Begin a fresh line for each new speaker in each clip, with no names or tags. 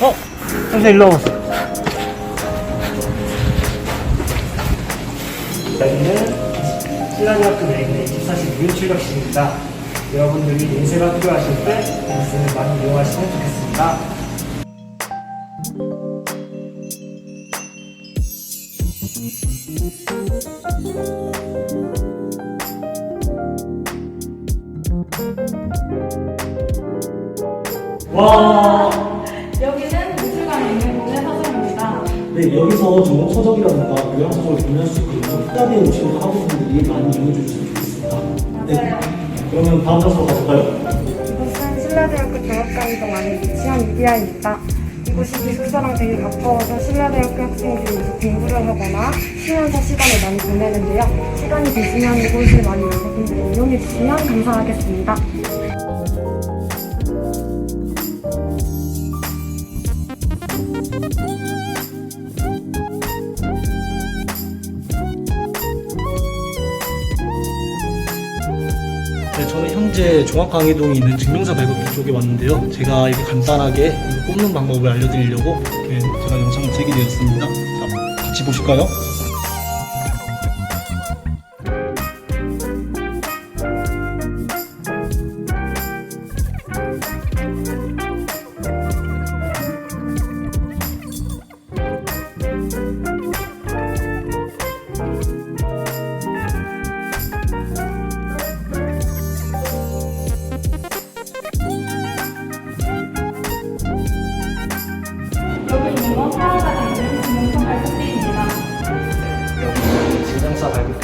어? 선생님 일로 와보세요. 여기는 신라대학교 내인의 24시 무료 출격실입니다. 여러분들이 인쇄가 필요하실 때 인쇄를 많이 이용하시면 좋겠습니다. 와,
서점입니다.
네, 여기서 좋은 서적이라든가 교양 서적을 구매할 수 있거든요. 특별히 오시는 학우분들이 많이 이용해 주셨으면 좋겠습니다. 네. 그러면 다음 장소로 가볼까요?
이곳은 신라대학교 종합강의동 안에 위치한 이디아입니다. 이곳이 기숙사랑 되게 가까워서 신라대학교 학생들이 여기서 공부를 하거나 쉬면서 시간을 많이 보내는데요. 시간이 되시면 이곳을 많이 여러분들이 이용해 주시면 감사하겠습니다.
네, 저는 현재 종합강의동에 있는 증명서 발급기 쪽에 왔는데요. 제가 이렇게 간단하게 꼽는 방법을 알려드리려고 이렇게 제가 영상을 찍게 되었습니다. 자, 같이 보실까요?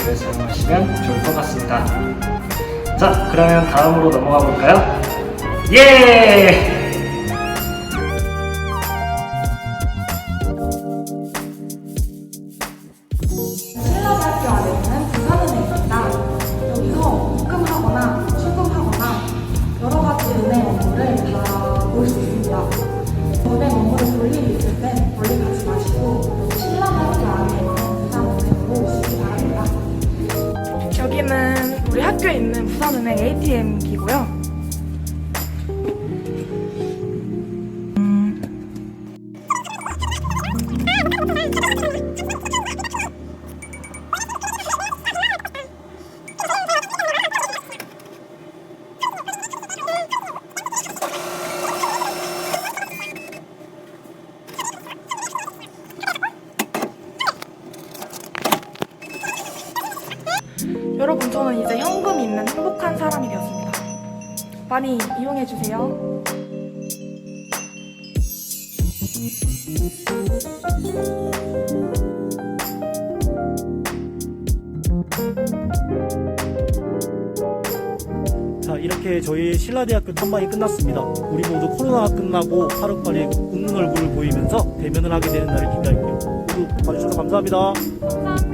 발급기를 사용하시면 좋을 것 같습니다. 자, 그러면 다음으로 넘어가 볼까요? 예!
업무를 볼일 학교에 있는 부산은행
ATM기고요. 여러분 저는 이제 현금이 있는 행복한 사람이 되었습니다. 많이 이용해 주세요.
자, 이렇게 저희 신라대학교 탐방이 끝났습니다. 우리 모두 코로나가 끝나고 하루빨리 웃는 얼굴을 보이면서 대면을 하게 되는 날을 기대할게요. 모두 봐주셔서 감사합니다.
감사합니다.